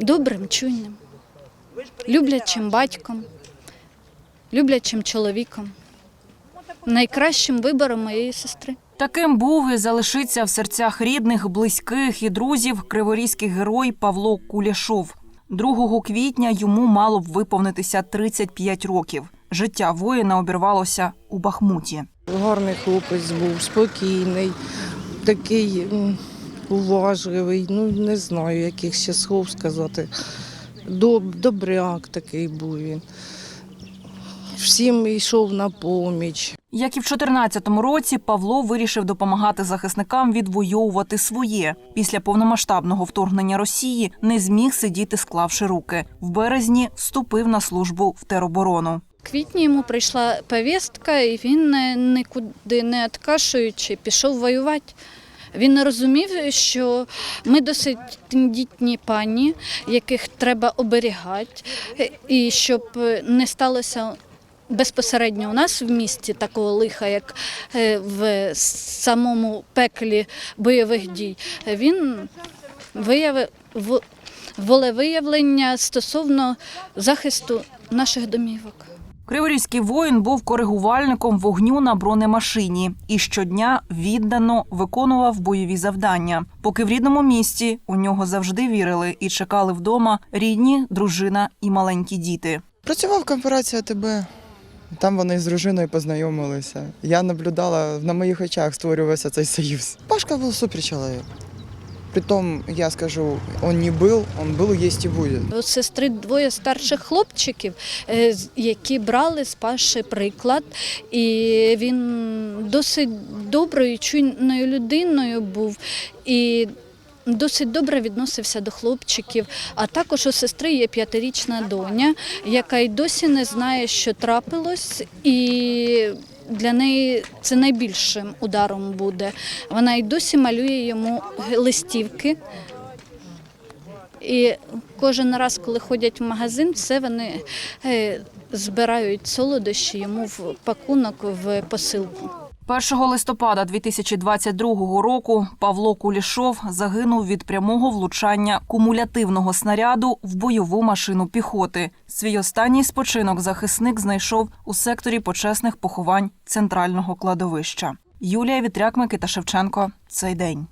добрим, чуйним, люблячим батьком, люблячим чоловіком, найкращим вибором моєї сестри. Таким був і залишиться в серцях рідних, близьких і друзів криворізький герой Павло Куляшов. 2 квітня йому мало б виповнитися 35 років. Життя воїна обірвалося у Бахмуті. Гарний хлопець був, спокійний, такий уважливий, ну не знаю, яких ще слов сказати. Доб, добряк такий був він. Всім йшов на поміч. Як і в 14-му році, Павло вирішив допомагати захисникам відвоювати своє. Після повномасштабного вторгнення Росії не зміг сидіти, склавши руки. В березні вступив на службу в тероборону. В квітні йому прийшла повістка, і він е, нікуди не відкашуючи пішов воювати. Він не розумів, що ми досить тендітні пані, яких треба оберігати, і щоб не сталося безпосередньо у нас в місті такого лиха, як е, в самому пеклі бойових дій. Він виявив волевиявлення стосовно захисту наших домівок. Криворізький воїн був коригувальником вогню на бронемашині і щодня віддано виконував бойові завдання. Поки в рідному місті у нього завжди вірили і чекали вдома рідні, дружина і маленькі діти. Працював в корпорації АТБ. Там вони з дружиною познайомилися. Я наблюдала, на моїх очах створювався цей союз. Пашка був супер чоловік. Притом, я скажу, он не был, он был, есть и будет. У сестри двоє старших хлопчиків, е, які брали з Паші приклад, і він досить доброю, чуйною людиною був. І Досить добре відносився до хлопчиків, а також у сестри є п'ятирічна доня, яка й досі не знає, що трапилось, і для неї це найбільшим ударом буде. Вона й досі малює йому листівки, і кожен раз, коли ходять в магазин, все вони е, збирають солодощі йому в пакунок в посилку. 1 листопада 2022 року Павло Кулішов загинув від прямого влучання кумулятивного снаряду в бойову машину піхоти. Свій останній спочинок захисник знайшов у секторі почесних поховань центрального кладовища. Юлія Вітряк, Микита Шевченко. Цей день.